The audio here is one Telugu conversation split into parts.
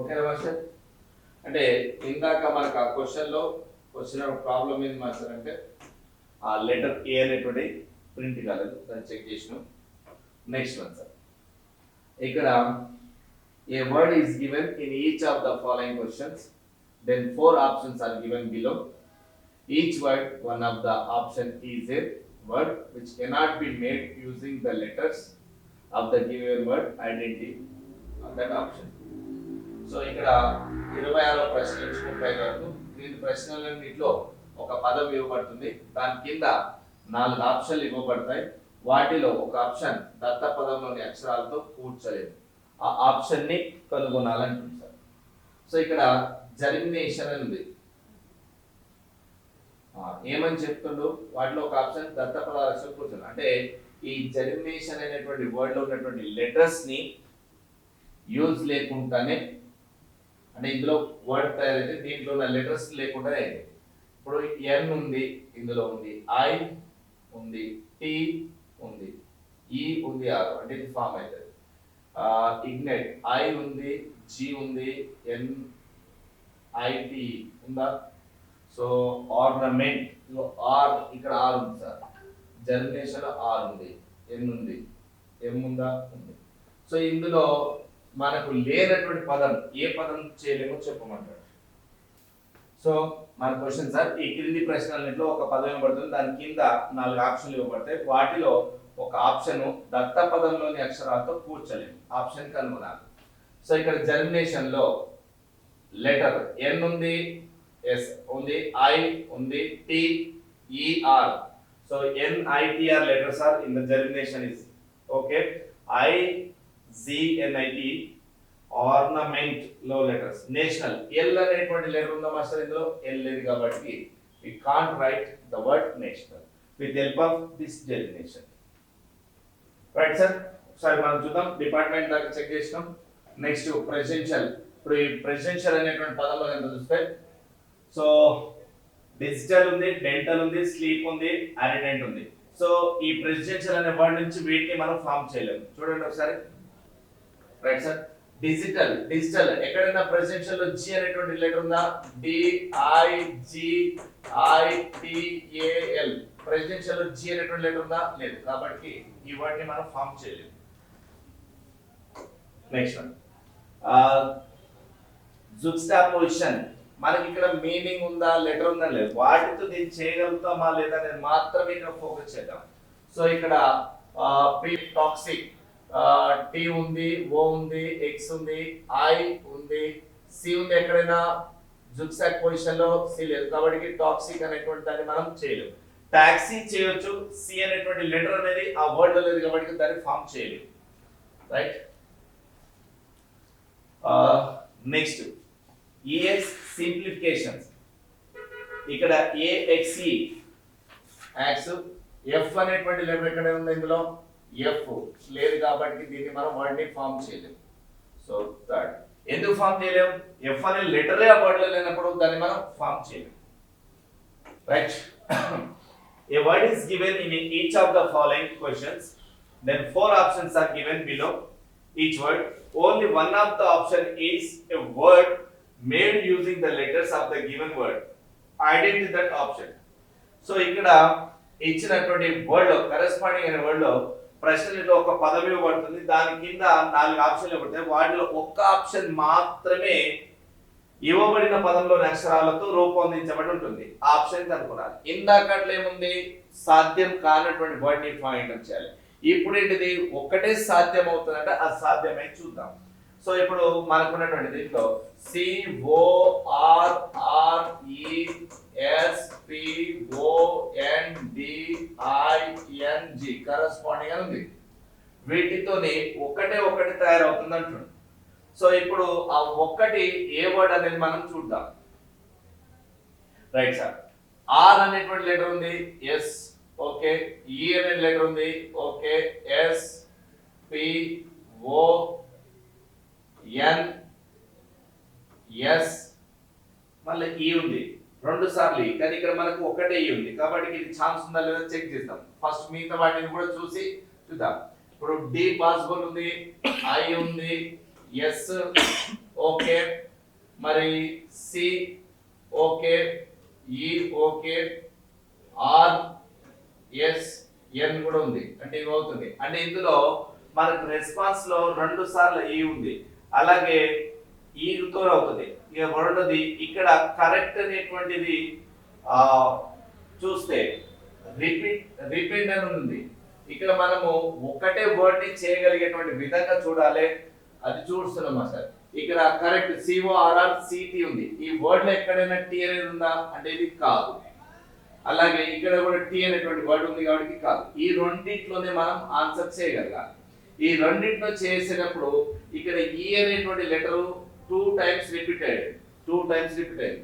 ఓకేనా మాస్టర్ అంటే ఇందాక మనకు ఆ క్వశ్చన్లో వచ్చిన ప్రాబ్లం ఏంది మాస్టర్ అంటే ఆ లెటర్ ఏ అనేటువంటి ప్రింట్ కాలేదు. దాన్ని చెక్ చేసినాం. నెక్స్ట్ వన్ సార్ ఇక్కడ a word is given in each of the following questions then four options are given below each word one of the option is a word which cannot be made using the letters of the given word identify that option so ఇక్కడ ఇరవై ఆరో ప్రశ్న నుంచి ముప్పై వరకు దీని ప్రశ్నలన్నింటిలో ఒక పదం ఇవ్వబడుతుంది. దాని కింద నాలుగు ఆప్షన్లు ఇవ్వబడతాయి. వాటిలో ఒక ఆప్షన్ దత్త పదంలోని అక్షరాలతో కూర్చలేదు. ఆ ఆప్షన్ని ని సో ఇక్కడ జర్మినేషన్ అని ఉంది. ఏమని చెప్తుండు? వాటిలో ఒక ఆప్షన్ దత్త పదాల కూర్చొని అంటే ఈ జర్మినేషన్ అనేటువంటి వర్డ్లో ఉన్నటువంటి లెటర్స్ని యూజ్ లేకుండానే అంటే ఇందులో వర్డ్ తయారైతే దీంట్లో ఉన్న లెటర్స్ లేకుండా అయింది. ఇప్పుడు ఎన్ ఉంది ఇందులో ఉంది ఐ ఉంది టి ఉంది ఈ ఉంది ఆర్ అంటే ఇది ఫామ్ అవుతుంది. ఇగ్నైట్ ఐ ఉంది జి ఉంది ఎన్ ఐటి ఉందా? సో ఆర్నమెంట్ ఆర్ ఇక్కడ ఆర్ ఉంది సార్. జర్మినేషన్ ఆర్ ఉంది ఎన్ ఉంది ఎం ఉందా? ఉంది. సో ఇందులో మనకు లేనటువంటి పదం ఏ పదం చేయలేమో చెప్పమంటాడు. సో మన క్వశ్చన్ సార్ ఈ క్రింది ప్రశ్నలన్నింటిలో ఒక పదం ఇవ్వబడుతుంది. దాని కింద నాలుగు ఆప్షన్లు ఇవ్వబడతాయి. వాటిలో ఒక ఆప్షన్ దత్త పదంలోని అక్షరాలతో కూర్చలేము. ఆప్షన్ కనుగొనాలి సో ఇక్కడ జర్మినేషన్లో లెటర్ ఎన్ ఉంది ఎస్ ఉంది ఐ ఉంది T ER so NITR letters are in the germination is okay I GNIT ఆర్నమెంట్లో letters national L అనేటువంటి లెటర్ ఉందా మాస్టర్ ఇందులో? ఎల్ లేదు కాబట్టి we can't write the word national with help of this delineation right sir ఒకసారి మనం చూద్దాం. డిపార్ట్మెంట్ దాకా చెక్ చేసినాం. నెక్స్ట్ ప్రెసిడెన్షియల్ ఇప్పుడు ఈ ప్రెసిడెన్షియల్ అనేటువంటి పదంలో ఎంత చూస్తే సో డిజిటల్ ఉంది డెంటల్ ఉంది స్లీప్ ఉంది అరిడెంట్ ఉంది. సో ఈ ప్రెసిడెన్షియల్ అనే వర్డ్ నుంచి వీటిని మనం ఫామ్ చేయలేము. చూడండి ఒకసారి. రైట్ సార్ డిజిటల్ డిజిటల్ ఎక్కడైనా ప్రెసిడెన్షియల్లో జి అనేటువంటి లెటర్ ఉందా? డిఐ జి ఐ ప్రెసిడెన్షియల్లో జి అనేటువంటి లెటర్ ఉందా? లేదు. కాబట్టి ఈ వర్డ్ని మనం ఫామ్ చేయలేము. నెక్స్ట్ వన్ జుక్స్టాపోజిషన్ మనకి ఇక్కడ మీనింగ్ ఉందా లెటర్ ఉందా లేదు. వాటితో దీన్ని చేయగలుగుతామా లేదా అనేది మాత్రమే ఇక్కడ ఫోకస్ చేద్దాం. సో ఇక్కడ టాక్సిక్ టీ ఉంది ఓ ఉంది ఎక్స్ ఉంది ఐ ఉంది సి ఉంది ఎక్కడైనా జుక్సాక్ పొజిషన్లో సి లేదు. కాబట్టి టాక్సిక్ అనేటువంటి దాన్ని మనం చేయలేము. టాక్సీ చేయొచ్చు సి అనేటువంటి లెటర్ అనేది ఆ వర్డ్లో లేదు కాబట్టి దాన్ని ఫామ్ చేయలేము. రైట్ నెక్స్ట్ ఈఎస్ సింప్లిఫికేషన్స్ ఇక్కడ A X E axe F అనేటువంటి లెటర్ ఎక్కడ ఉంది ఇందులో? ఎఫ్ లేదు కాబట్టి దీన్ని మనం వర్డ్ని ఫామ్ చేయలేము సో థర్డ్ ఎందుకు ఫామ్ చేయలేము ఎఫ్ అనే లెటరే ఆ వర్డ్లో లేనప్పుడు దాన్ని మనం ఫామ్ చేయలేము right A word is given in each of the following questions. Then four options are given below each word. Only one of the option is a word made using the letters of the given word. Identify that option. So ఇక్కడ ఇచ్చినటువంటి వర్డ్లో కరెస్పాండింగ్ అనే వర్డ్లో ప్రశ్నలో ఒక పదవి పడుతుంది దాని కింద నాలుగు ఆప్షన్లు పడతాయి. వాటిలో ఒక్క ఆప్షన్ మాత్రమే ఇవ్వబడిన పదంలోని అక్షరాలతో రూపొందించబడి ఉంటుంది. ఆప్షన్ కనుగొనాలి. ఇందాకట్లో ఏముంది? సాధ్యం కానటువంటి వర్డ్ని ఫైండ్ చేయాలి. ఇప్పుడు ఏంటిది? ఒక్కటే సాధ్యం అవుతుందంటే అది సాధ్యమై చూద్దాం. సో ఇప్పుడు మనకు ఉన్నటువంటి దీంట్లో సిఓఆర్ఆర్ఈఎస్పిఓఎన్డిఐఎన్జి ఎన్ కరస్పాండింగ్ అని ఉంది. వీటితోని ఒకటే ఒకటి తయారవుతుంది అంటున్నాడు సో ఇప్పుడు ఆ ఒక్కటి ఏ వర్డ్ అనేది మనం చూద్దాం. Right sir. ఆర్ అనేటువంటి లెటర్ ఉంది ఎస్ ఓకే. ఈ అనే లెటర్ ఉంది okay. S P O N S మళ్ళీ ఈ ఉంది. రెండు సార్లు ఈ. కానీ ఇక్కడ మనకు ఒకటే ఈ ఉంది. కాబట్టి ఇది ఛాన్స్ ఉందా లేదా చెక్ చేద్దాం. ఫస్ట్ మిగతా వాటిని కూడా చూసి చూద్దాం. ఇప్పుడు డి పాసిబుల్ ఉంది ఐ ఉంది ఎస్ ఓకే మరి C okay E okay R S N కూడా ఉంది. అంటే ఇవి అవుతుంది. అంటే ఇందులో మనకు రెస్పాన్స్లో రెండు సార్లు ఈ ఉంది. అలాగే ఈతో అవుతుంది. ఇక రెండోది ఇక్కడ కరెక్ట్ అనేటువంటిది చూస్తే రిపీట్ రిపీట్ అని ఉంది. ఇక్కడ మనము ఒకటే వర్డ్ని చేయగలిగేటువంటి విధంగా చూడాలి. అది చూస్తున్నామా సార్. ఇక్కడ correct C O R R city ఉంది. ఈ వర్డ్లో ఎక్కడైనా టీ అనేది ఉందా? అంటే ఇది కాదు. అలాగే ఇక్కడ కూడా టీ అనేటువంటి వర్డ్ ఉంది కాబట్టి కాదు. ఈ రెండింటిలోనే మనం ఆన్సర్ చేయగలగాలి. ఈ రెండిట్లో చేసేటప్పుడు ఇక్కడ ఈ అనేటువంటి letter two times repeated two times repeated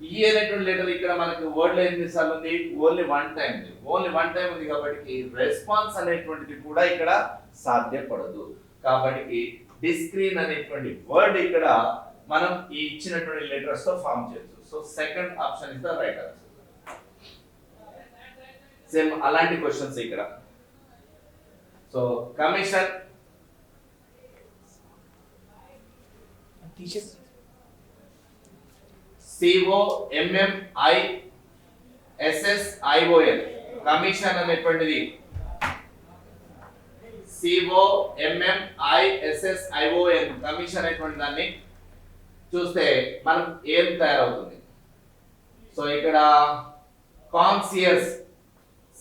E అనేటువంటి లెటర్ ఇక్కడ మనకి వర్డ్ ఎన్ని సార్లు ఉంది only one time only one time ఉంది కాబట్టి రెస్పాన్స్ అనేటువంటిది కూడా ఇక్కడ సాధ్యపడదు. కాబట్టి డిస్క్రీన్ అనేటువంటి వర్డ్ ఇక్కడ మనం ఈ ఇచ్చినటువంటి లెటర్స్తో ఫామ్ చేయొచ్చు. So second option is the right answer same అలాంటి క్వశ్చన్స్ ఇక్కడ. So commission CO MM I SS IOL commission అనేటువంటిది CO MM I SS IOL commission అనేటువంటి దాన్ని చూస్తే మనం ఏం తయారవుతుంది? సో ఇక్కడ కాన్సియస్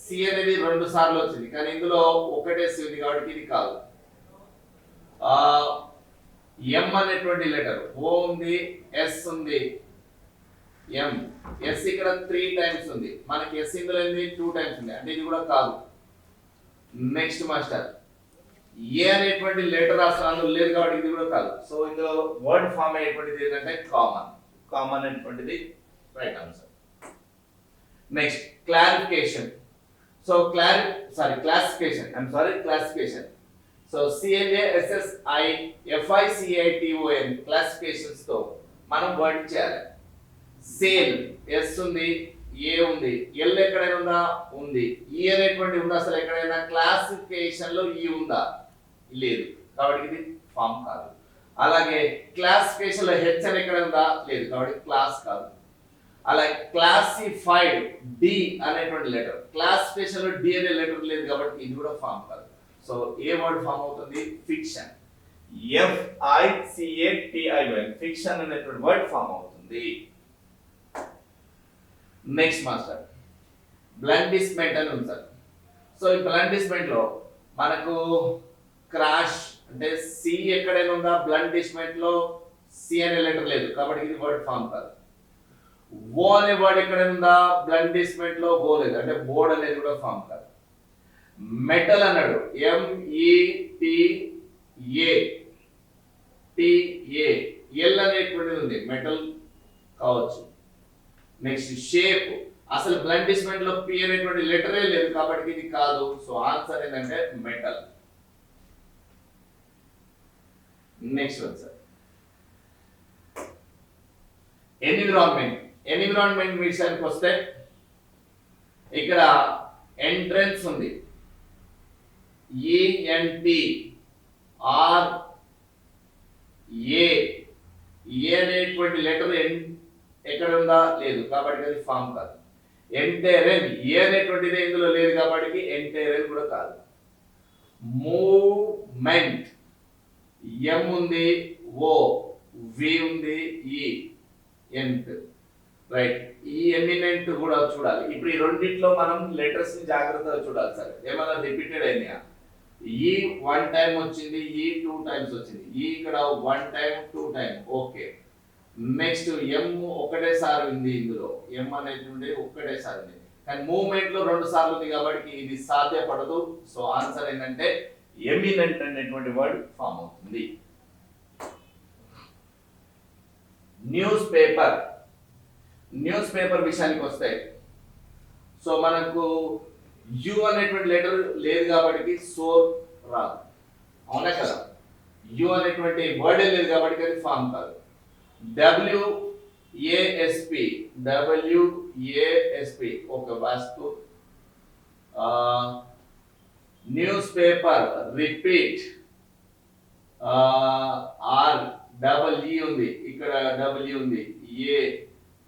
సి అనేది రెండు సార్లు వచ్చింది. కానీ ఇందులో ఒకటే సి ఉంది కాబట్టి ఇది కాదు. ఎం అనేటువంటి లెటర్ ఓ ఉంది ఎస్ ఉంది. ఎం ఎస్ ఇక్కడ త్రీ టైమ్స్ ఉంది. మనకి ఎస్ ఇందులో ఏంది? టూ టైమ్స్ ఉంది. అంటే ఇది కూడా కాదు. నెక్స్ట్ మాస్టర్ ఏ అనేటువంటి లెటర్ అసలు లేదు కాబట్టి ఇది కూడా కాదు. సో ఇందులో వర్డ్ ఫామ్ అయ్యేటువంటిది ఏంటంటే కామన్ కామన్ అనేటువంటిది right answer next clarification so clari sorry classification I'm sorry classification so CLA SSI FICITON క్లాసిఫికేషన్స్తో మనం వర్డ్ చేయాలి. సేల్ ఎస్ ఉంది ఏ ఉంది ఎల్ ఎక్కడైనా ఉందా? ఉంది. ఈ అనేటువంటి ఉందా అసలు ఎక్కడైనా? క్లాసిఫికేషన్లో ఈ ఉందా? లేదు. కాబట్టి ఇది ఫామ్ కాదు. అలాగే క్లాసిఫికేషన్లో హెచ్ అని ఎక్కడ ఉందా? లేదు. కాబట్టి క్లాస్ కాదు. అలాగే క్లాసిఫైడ్ డి అనేటువంటి లెటర్ క్లాసిఫికేషన్లో డి అనే లెటర్ లేదు కాబట్టి ఇది కూడా ఫామ్ కాదు. సో ఏ వర్డ్ ఫామ్ అవుతుంది? ఫిక్షన్ ఎఫ్ఐసిఏటిఐవై ఫిక్షన్ అనేటువంటి వర్డ్ ఫామ్ అవుతుంది. నెక్స్ట్ మాస్టర్ బ్లండిస్మెంట్ అని ఉంది సార్ సో ఈ బ్లండిస్మెంట్లో మనకు క్రాష్ అంటే సి ఎక్కడైనా ఉందా? బ్లండిస్మెంట్లో సి అనే లెటర్ లేదు కాబట్టి ఇది వర్డ్ ఫామ్ కాదు. ఓ అనే వర్డ్ ఎక్కడైనా ఉందా బ్లండిస్మెంట్లో ఓ లేదు. అంటే బోర్డ్ అనేది కూడా ఫామ్ కాదు. మెటల్ అన్నాడు. ఎంఈటిఏ టిఏ ఎల్ అనేటువంటిది ఉంది. మెటల్ కావచ్చు. నెక్స్ట్ షేప్ అసలు బ్లండిస్మెంట్లో పి అనేటువంటి లెటరే లేదు కాబట్టి ఇది కాదు. సో ఆన్సర్ ఏంటంటే metal next one sir environment environment విషయానికి వస్తే ఇక్కడ ఎంట్రన్స్ ఉంది. ఈఎన్టి ఆర్ ఏ ఏ అనేటువంటి లెటర్ ఎక్కడ ఉందా? లేదు. కాబట్టి అది ఫామ్ కాదు. ఎంటైరన్ ఏ అనేటువంటిది ఇందులో లేదు కాబట్టి ఎంటైరన్ కూడా కాదు. మూమెంట్ ఎం ఉంది ఓ వి ఉంది e, ఈ ఎంట్ రైట్ ఈ ఎమినెంట్ కూడా చూడాలి. ఇప్పుడు ఈ రెండిట్లో మనం లెటర్స్ని జాగ్రత్తగా చూడాలి సార్. ఏమైనా రిపీటెడ్ అయినాయా? ఈ వన్ టైం వచ్చింది ఈ టూ టైమ్స్ వచ్చింది. ఈ ఇక్కడ one time two time okay next M ఒకటేసారి ఉంది ఇందులో. ఎం అనేది ఉండే ఒక్కటేసారి ఉంది. కానీ మూమెంట్లో రెండు సార్లు ఉంది కాబట్టి ఇది సాధ్యపడదు. సో ఆన్సర్ ఏంటంటే ఎమినెంట్ అనేటువంటి వర్డ్ ఫామ్ అవుతుంది. న్యూస్ పేపర్ న్యూస్ పేపర్ విషయానికి వస్తే సో మనకు యు అనేటువంటి లెటర్ లేదు కాబట్టి సో రాదు. అవునా కదా? యు అనేటువంటి వర్డ్ లేదు కాబట్టి అది ఫామ్ కాదు. డబ్ల్యూ ఏఎస్పి డబ్ల్యూ ఏఎస్పి ఒక వాస్తు newspaper repeat R double E ఉంది. ఇక్కడ డబల్ ఈ ఉంది. ఏ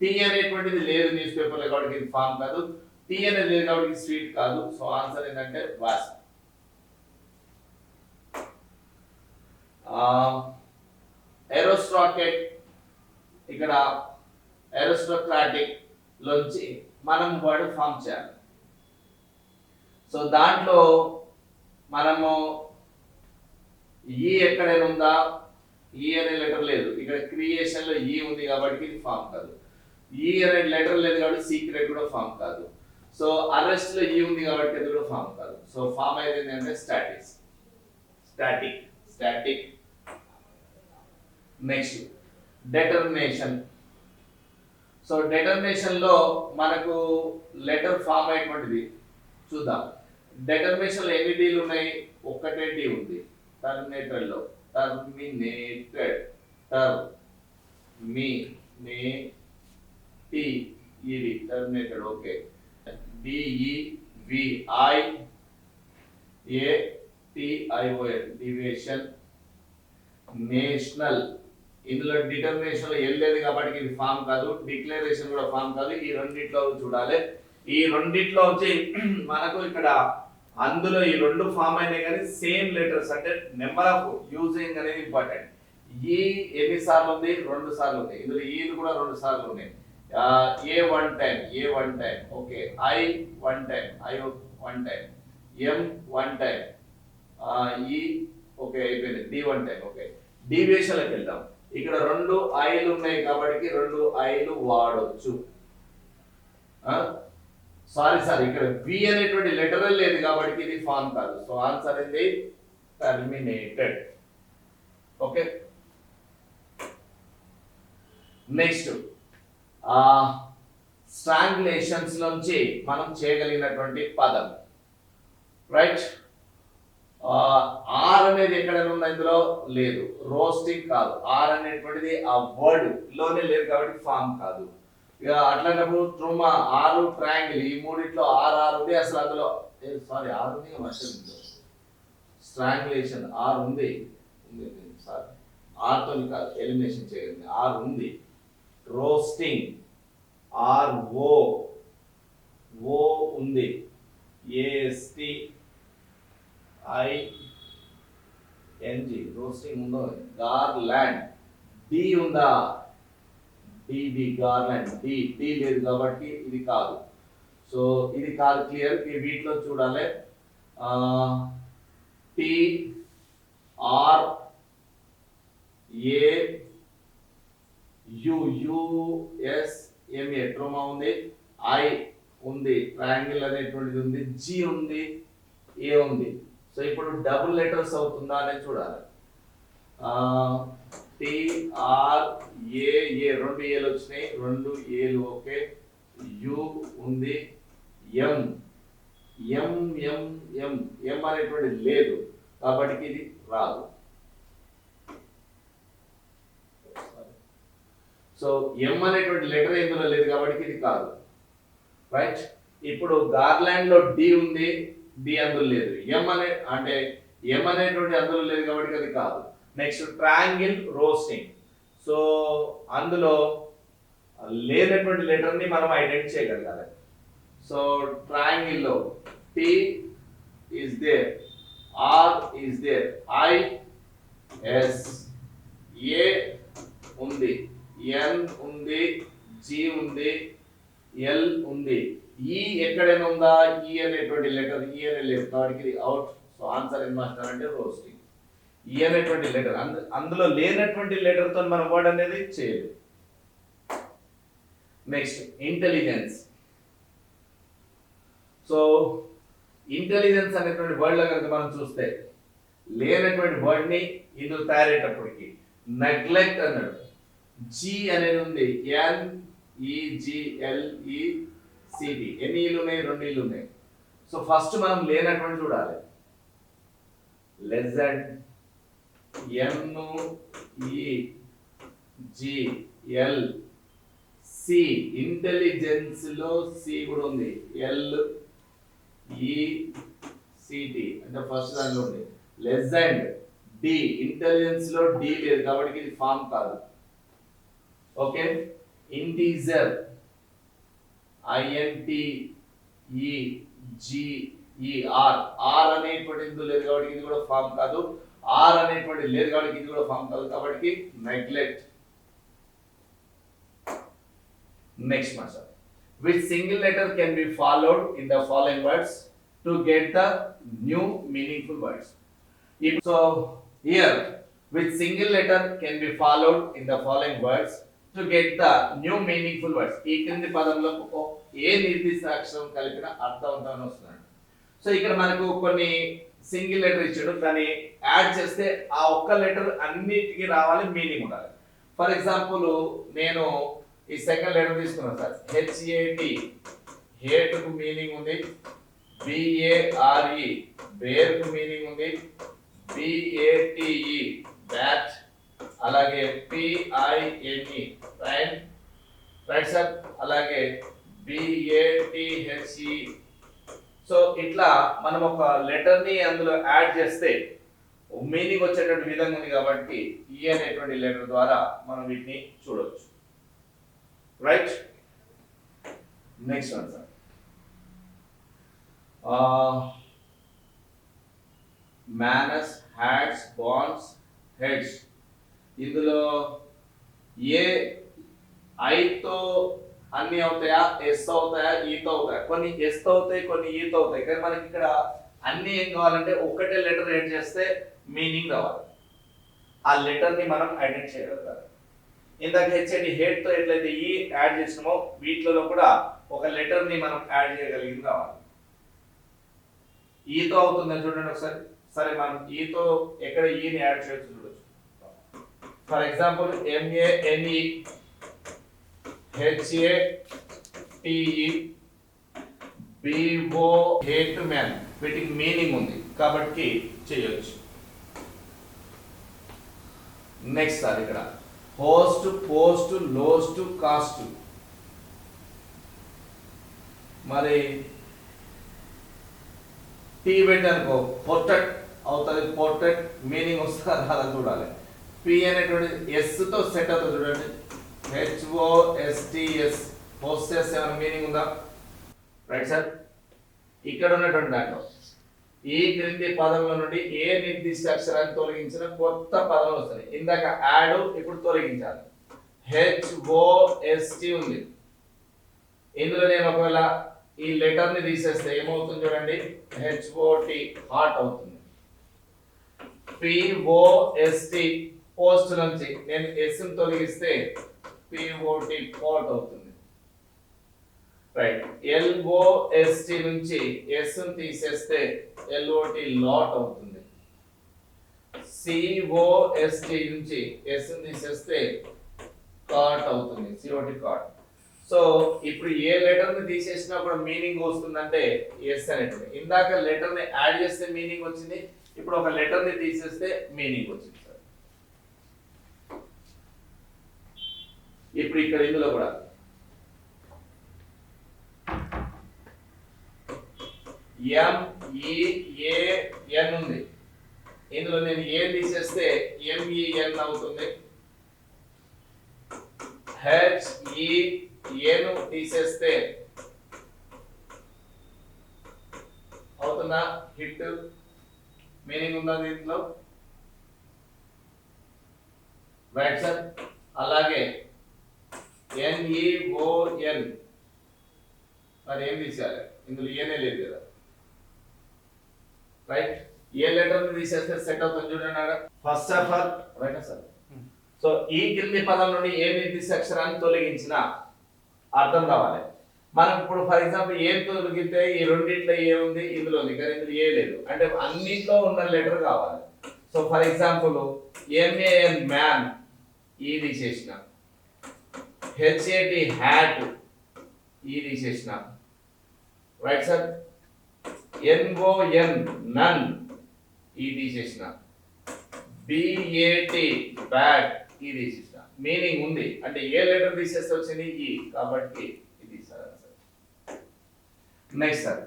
టీ అనేటువంటిది లేదు న్యూస్ పేపర్లో కాబట్టి ఇది ఫామ్ కాదు. టీ అనేది లేదు కాబట్టి స్వీట్ కాదు. సో ఆన్సర్ ఏంటంటే వాస్ ఎరోస్ట్రాకెట్ ఇక్కడ ఎరోస్ట్రోక్రాటిక్ లోంచి మనం వర్డ్ ఫామ్ చేయాలి. సో దాంట్లో మనము ఈ ఎక్కడైనా ఉందా? ఈ అనే లెటర్ లేదు. ఇక్కడ క్రియేషన్లో ఈ ఉంది కాబట్టి ఇది ఫామ్ కాదు. ఈ అనే లెటర్ లేదు కాబట్టి సీక్రెట్ కూడా ఫామ్ కాదు. సో అరెస్ట్లో ఈ ఉంది కాబట్టి అది కూడా ఫామ్ కాదు. సో ఫామ్ అయ్యేది ఏంటంటే statics static static next determination so డెటర్మినేషన్లో మనకు లెటర్ ఫామ్ అయ్యేటువంటిది చూద్దాం. డెటర్మినేషన్లో ఎన్ని డీలు ఉన్నాయి? ఒక్కటే డి ఉంది. టర్మినేటర్లో. టర్మినేటెడ్ టర్ మీ నే టి ఇది terminated okay DEVI I A deviation national ఇందులో డిటర్మినేషన్లో వెళ్ళలేదు కాబట్టి ఇది ఫామ్ కాదు. డిక్లరేషన్ కూడా ఫామ్ కాదు. ఈ రెండిట్లో చూడాలి. ఈ రెండిట్లో వచ్చి మనకు ఇక్కడ అందులో ఈ రెండు ఫామ్ అయినాయి కానీ సేమ్ లెటర్స్ అంటే నెంబర్ ఆఫ్ యూజింగ్ అనేది ఇంపార్టెంట్ ఈ e ఎన్ని సార్లు ఉంది? రెండు సార్లు ఉంది. ఇందులో e ఈలు కూడా రెండు సార్లు ఉన్నాయి. A one time A one time okay I one time I one time M one time E okay అయిపోయింది. డి వన్ టైం ఓకే డీవియేషన్లకు వెళ్దాం. ఇక్కడ రెండు ఐలు ఉన్నాయి కాబట్టి రెండు ఐలు వాడొచ్చు. Uh, సారీ సార్ ఇక్కడ బి అనేటువంటి లెటర్ లేదు కాబట్టి ఇది ఫామ్ కాదు. సో ఆన్సర్ ఇది టర్మినేటెడ్ ఓకే నెక్స్ట్ స్ట్రాంగులేషన్స్ నుంచి మనం చేయగలిగినటువంటి పదం. రైట్ ఆర్ అనేది ఎక్కడైనా ఉందా ఇందులో లేదు. రోస్టింగ్ కాదు. ఆర్ అనేటువంటిది ఆ వర్డ్లోనే లేదు కాబట్టి ఫామ్ కాదు. ఇక అట్లాంటప్పుడు ట్రూమా ఆరు ట్రాంగిల్ ఈ మూడిట్లో ఆర్ ఆర్ ఉంది అసలు అందులో? సారీ ఆరు ఉంది మర్చిపోయింది స్ట్రాంగులేషన్ ఆర్ ఉంది. ఉంది సారీ ఆర్తో కాదు ఎలిమినేషన్ చేయండి ఆర్ ఉంది. రోస్టింగ్. R O. ఓ ఉంది. ఏఎస్టి. ఐ ఎన్జి రోస్టింగ్ ఉందో? గార్లాండ్. డి ఉందా? DB garland. డి డి లేదు కాబట్టి ఇది కాదు. సో ఇది కాదు క్లియర్. వీటిలో చూడాలి. T R A U US trauma ఉంది? ఐ ఉంది. ట్రయాంగిల్ అనేటువంటిది ఉంది. జి ఉంది. ఏ ఉంది. సో ఇప్పుడు డబుల్ లెటర్స్ అవుతుందా అనేది చూడాలి. టి ఏ రెండు ఏలు వచ్చినాయి. రెండు ఏలు ఓకే. యు ఉంది. ఎం. ఎం ఎం ఎం. ఎం అనేటువంటిది లేదు. కాబట్టి ఇది రాదు. సో ఎం అనేటువంటి లెటర్ ఇందులో లేదు కాబట్టి ఇది కాదు. రైట్ ఇప్పుడు గార్లాండ్లో డి ఉంది డి అందులో లేదు. ఎం అనే అంటే ఎం అనేటువంటి అందులో లేదు కాబట్టి అది కాదు. నెక్స్ట్ ట్రాంగిల్ రోస్టింగ్ సో అందులో లేనటువంటి లెటర్ని మనం ఐడెంటిఫై చేయగలగాలి. So ట్రాంగిల్లో T is there R is there I S A ఉంది. ఎన్ ఉంది జి ఉంది ఎల్ ఉంది. ఈ ఎక్కడైనా ఉందా? ఈ అనేటువంటి లెటర్ ఈ e అనే లేదు కాబట్టి ఇది అవుట్ సో ఆన్సర్ ఏం మాస్టర్ అంటే రోస్టింగ్ ఈ అనేటువంటి లెటర్ అందులో లేనటువంటి లెటర్తో మనం వర్డ్ అనేది చేయలేదు నెక్స్ట్ ఇంటెలిజెన్స్ సో ఇంటెలిజెన్స్ అనేటువంటి వర్డ్లో కనుక మనం చూస్తే లేనటువంటి వర్డ్ని ఇందులో తయారయ్యేటప్పటికి నెగ్లెక్ట్ అన్నాడు. జి అనేది ఉంది. ఎన్ ఈజిఎల్ఈ సిటి ఎన్ని ఇల్లు ఉన్నాయి? రెండు ఇల్లు ఉన్నాయి. సో ఫస్ట్ మనం లేనటువంటి చూడాలి. లెస్ దెన్ ఎన్ ఈ జి సి ఇంటెలిజెన్స్లో సి కూడా ఉంది. ఎల్ ఈ సిటి అంటే ఫస్ట్ దాంట్లో ఉంది. లెస్ అండ్ డి ఇంటెలిజెన్స్లో డి లేదు. కాబట్టి ఇది ఫామ్ కాదు. ఓకే? ఇంటీజర్. ఐఎన్టీఈజీఈఆర్ ఆర్ అనేటువంటి ఇందు లేదు కాబట్టి ఇది కూడా ఫామ్ కాదు. ఆర్ అనేటువంటి లేదు కాబట్టి ఇది కూడా ఫామ్ కాదు కాబట్టి neglect next master with single letter can be followed in the following words to get the new meaningful words so here with single letter can be followed in the following words to get the new meaningful words ఈ క్రింది పదంలో ఏ నిర్దిష్ట అక్షరం కలిపిన అర్థవంతమని వస్తున్నాడు. సో ఇక్కడ మనకు కొన్ని సింగిల్ లెటర్ ఇచ్చాడు. కానీ యాడ్ చేస్తే ఆ ఒక్క లెటర్ అన్నిటికీ రావాలి మీనింగ్ ఉండాలి. ఫర్ ఎగ్జాంపుల్ నేను ఈ సెకండ్ లెటర్ తీసుకున్నాను సార్. హెచ్ఏటి హేటుకు మీనింగ్ ఉంది. బిఏఆర్ఈ బేర్కు మీనింగ్ ఉంది. బిఏటిఈ బ్యాట్ అలాగే పిఐఎన్ఈ రైట్ రైట్ సార్ అలాగే బిఏటిహెచ్ఈ సో ఇట్లా మనం ఒక లెటర్ని అందులో యాడ్ చేస్తే మీనింగ్ వచ్చేటువంటి విధంగా ఉంది కాబట్టి ఈ అనేటువంటి లెటర్ ద్వారా మనం వీటిని చూడవచ్చు right next one sir manes hads bonds heads ఇందులో ఏ ఐతో అన్ని అవుతాయా? ఎస్ అవుతాయా? ఈతో అవుతాయా? కొన్ని ఎస్ అవుతాయి కొన్ని ఈతో అవుతాయి. కానీ మనకి ఇక్కడ అన్ని ఏం కావాలంటే ఒకటే లెటర్ ఎడ్ చేస్తే మీనింగ్ రావాలి. ఆ లెటర్ని మనం ఐడెంటిఫై చేయగలగాలి ఇందాక హెచ్ఎండి హెడ్తో ఎట్లయితే ఈ యాడ్ చేసినామో వీటిలో కూడా ఒక లెటర్ని మనం యాడ్ చేయగలిగింది రావాలి ఈతో అవుతుందని చూడండి ఒకసారి. సరే మనం ఈతో ఎక్కడ ఈని యాడ్ చేయొచ్చు చూడొచ్చు. For example MANE HA TE BO hate man వీటికి మీనింగ్ ఉంది. కాబట్టి చేయొచ్చు. నెక్స్ట్ సార్ ఇక్కడ. హోస్ట్ పోస్ట్ లోస్ట్ కాస్ట్ మరి టీ పెట్టనుకో పొట్టట్ అవుతుంది. పొట్టట్ మీనింగ్ వస్తుందా? రాదా? చూడాలి. పి అనేటువంటి ఎస్తో సెట్ అవుతుంది చూడండి. హెచ్ఓఎస్టిఎస్ హోస్టెస్ ఏమైనా మీనింగ్ ఉందా? రైట్ సార్ ఇక్కడ ఉన్నటువంటి దాంట్లో ఈ క్రింది పదంలో నుండి ఏ నిర్దిష్ట అక్షరాన్ని తొలగించిన కొత్త పదం వస్తుంది. ఇందాక యాడ్ ఇప్పుడు తొలగించాలి. హెచ్ఓఎస్టి ఉంది. ఇందులో నేను ఒకవేళ ఈ లెటర్ని తీసేస్తే ఏమవుతుంది చూడండి? హెచ్ఓటి హాట్ అవుతుంది. P O S T post నుంచి. నేను ఎస్ని తొలగిస్తే పిఓటి పోట్ అవుతుంది. రైట్ ఎల్ఓఎస్టి నుంచి ఎస్ తీసేస్తే ఎల్ఓటి లాట్ అవుతుంది. సిఓఎస్టి నుంచి ఎస్ తీసేస్తే కాట్ అవుతుంది. సిఓటి కాట్ సో ఇప్పుడు ఏ లెటర్ని తీసేసినా కూడా మీనింగ్ వస్తుందంటే ఎస్ అనేటువంటి. ఇందాక లెటర్ని యాడ్ చేస్తే మీనింగ్ వచ్చింది. ఇప్పుడు ఒక లెటర్ని తీసేస్తే మీనింగ్ వచ్చింది. ఇప్పుడు ఇక్కడ ఇందులో కూడా. ఎంఈఏఎన్ e, ఉంది. ఇందులో నేను ఏ తీసేస్తే ఎంఈఎన్ e, అవుతుంది. హెచ్ ఈ ఏను తీసేస్తే అవుతుందా? హిట్ మీనింగ్ ఉందా దీంట్లో? రైట్ సార్ అలాగే ఎన్ఈఓఎన్ మరి ఏం తీసేయాలి ఇందులో ఏనే లేదు కదా. రైట్ ఏ లెటర్ తీసేస్తే సెట్ అవుతుంది చూడండి first of all right sir so ఈ క్రింది పదం నుండి ఏ నిర్దిష్ట అక్షరాన్ని తొలగించిన అర్థం రావాలి మనం ఇప్పుడు ఫర్ ఎగ్జాంపుల్ ఏం తొలగితే ఈ రెండిట్లో ఏ ఉంది? ఇందులో ఉంది. కానీ ఇందులో ఏ లేదు. అంటే అన్నిట్లో ఉన్న లెటర్ కావాలి. So for example MAN man E తీసేసిన. హెచ్ఏటి హ్యాట్ ఈ తీసేసిన. రైట్ సార్ ఎన్ఓఎన్ నన్ ఈ తీసేసిన. బిఏటి బ్యాట్ ఈ తీసేసిన. మీనింగ్ ఉంది. అంటే ఏ లెటర్ తీసేస్తే వచ్చింది? ఈ కాబట్టి ఇది sir next sir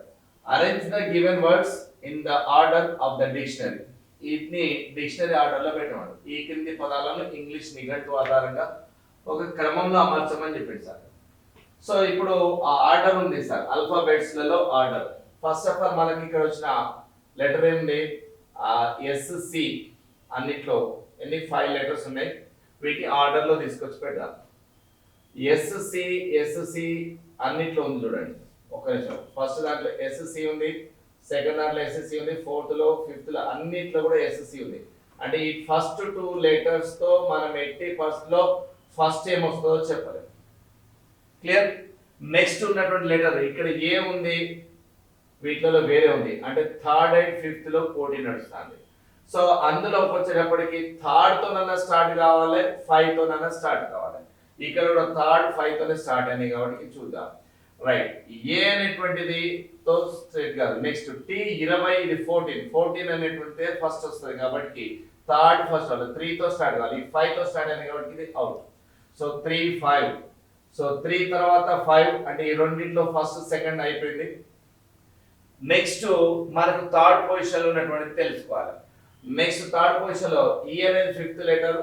arrange the given words in the order of the dictionary వీటిని డిక్షనరీ ఆర్డర్లో పెట్టమని ఈ క్రింది పదాలను ఇంగ్లీష్ నిఘంటు ఆధారంగా ఒక క్రమంలో అమర్చమని చెప్పాడు సార్ సో ఇప్పుడు ఆ ఆర్డర్ ఉంది సార్ alphabets లలో ఆర్డర్. ఫస్ట్ ఆఫ్ ఆల్ మనకి ఇక్కడ వచ్చిన లెటర్ ఏంది? ఎస్సి అన్నిట్లో ఎన్ని ఫైవ్ లెటర్స్ ఉన్నాయి? వీటిని ఆర్డర్లో తీసుకొచ్చి పెడదాం. ఎస్సి ఎస్సి అన్నిట్లో ఉంది చూడండి. ఒక నిమిషం. ఫస్ట్ దాంట్లో ఎస్సి ఉంది. సెకండ్ దాంట్లో ఎస్ఎస్సి ఉంది. ఫోర్త్లో ఫిఫ్త్లో అన్నిట్లో కూడా ఎస్ఎస్సి ఉంది. అంటే ఈ ఫస్ట్ టూ లెటర్స్తో మనం ఎట్టి ఫస్ట్లో ఫస్ట్ ఏం వస్తుందో క్లియర్ నెక్స్ట్ ఉన్నటువంటి లెటర్ ఇక్కడ ఏ ఉంది? వీటిలో వేరే ఉంది. అంటే థర్డ్ అండ్ ఫిఫ్త్లో పోటీ నడుస్తుంది. సో అందులోకి వచ్చేటప్పటికి థర్డ్ తోనన్నా స్టార్ట్ కావాలి ఫైవ్ తోనన్నా స్టార్ట్ కావాలి. ఇక్కడ కూడా థర్డ్ ఫైవ్ తోనే స్టార్ట్ అయినాయి కాబట్టి చూద్దాం. రైట్ ఏ అనేటువంటిది? తో స్ట్రేట్ కాదు. నెక్స్ట్ టీ ఇరవై ఇది ఫోర్టీన్ ఫోర్టీన్ అనేటువంటిది ఫస్ట్ వస్తుంది కాబట్టి థర్డ్ ఫస్ట్ వాళ్ళు త్రీ తో స్టార్ట్ కావాలి. ఫైవ్తో స్టార్ట్ అయింది కాబట్టి ఇది out so three five so three తర్వాత ఫైవ్ అంటే ఈ రెండింటిలో ఫస్ట్ సెకండ్ అయిపోయింది. నెక్స్ట్ మనకు థర్డ్ పొజిషన్లో ఉన్నటువంటి ఉన్నటువంటిది తెలుసుకోవాలి. నెక్స్ట్ థర్డ్ పొజిషన్లో లో ఫిఫ్త్ లెటర్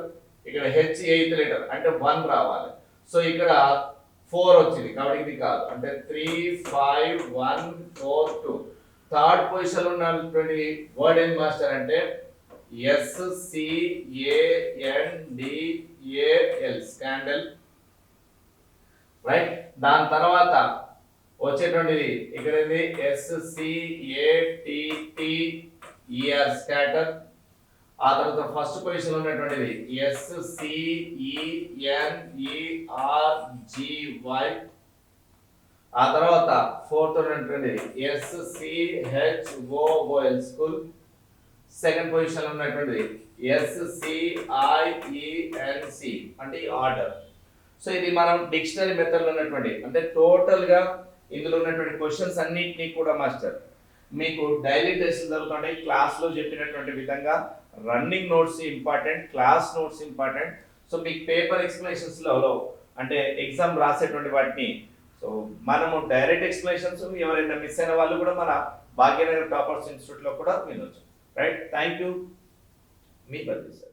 ఇక్కడ హెచ్ ఎయిత్ లెటర్ అంటే వన్ రావాలి. సో ఇక్కడ ఫోర్ వచ్చింది. కాబట్టి ఇది కాదు. అంటే three five one four two third పొజిషన్లో ఉన్నటువంటి వర్డ్ ఏం మాస్టర్ అంటే S C A N D A L scandal right దాని తర్వాత వచ్చేటువంటిది ఇక్కడ ఏంది ఎస్ స్కాటర్ ఆ తర్వాత ఫస్ట్ పొజిషన్ ఉన్నటువంటిది ఎస్ ఆ తర్వాత ఫోర్త్ ఉన్నటువంటిది S C H O O L school second position ఉన్నటువంటిది S C I E N C అంటే ఆర్డర్ సో ఇది మనం డిక్షనరీ మెథడ్లో ఉన్నటువంటి అంటే టోటల్గా ఇందులో ఉన్నటువంటి క్వశ్చన్స్ అన్నింటినీ కూడా మాస్టర్ మీకు డైలీ టెస్ట్ జరుగుతుంటాయి. క్లాస్లో చెప్పినటువంటి విధంగా running notes important class notes important so మీకు పేపర్ ఎక్స్ప్లెనేషన్స్లో అంటే ఎగ్జామ్ రాసేటువంటి వాటిని. సో మనము డైరెక్ట్ ఎక్స్ప్లెనేషన్స్ ఎవరైనా మిస్ అయిన వాళ్ళు కూడా మన భాగ్యనగర్ టాపర్స్ ఇన్స్టిట్యూట్లో కూడా వినొచ్చు. రైట్ థ్యాంక్ యూ మీ బదిలీ సార్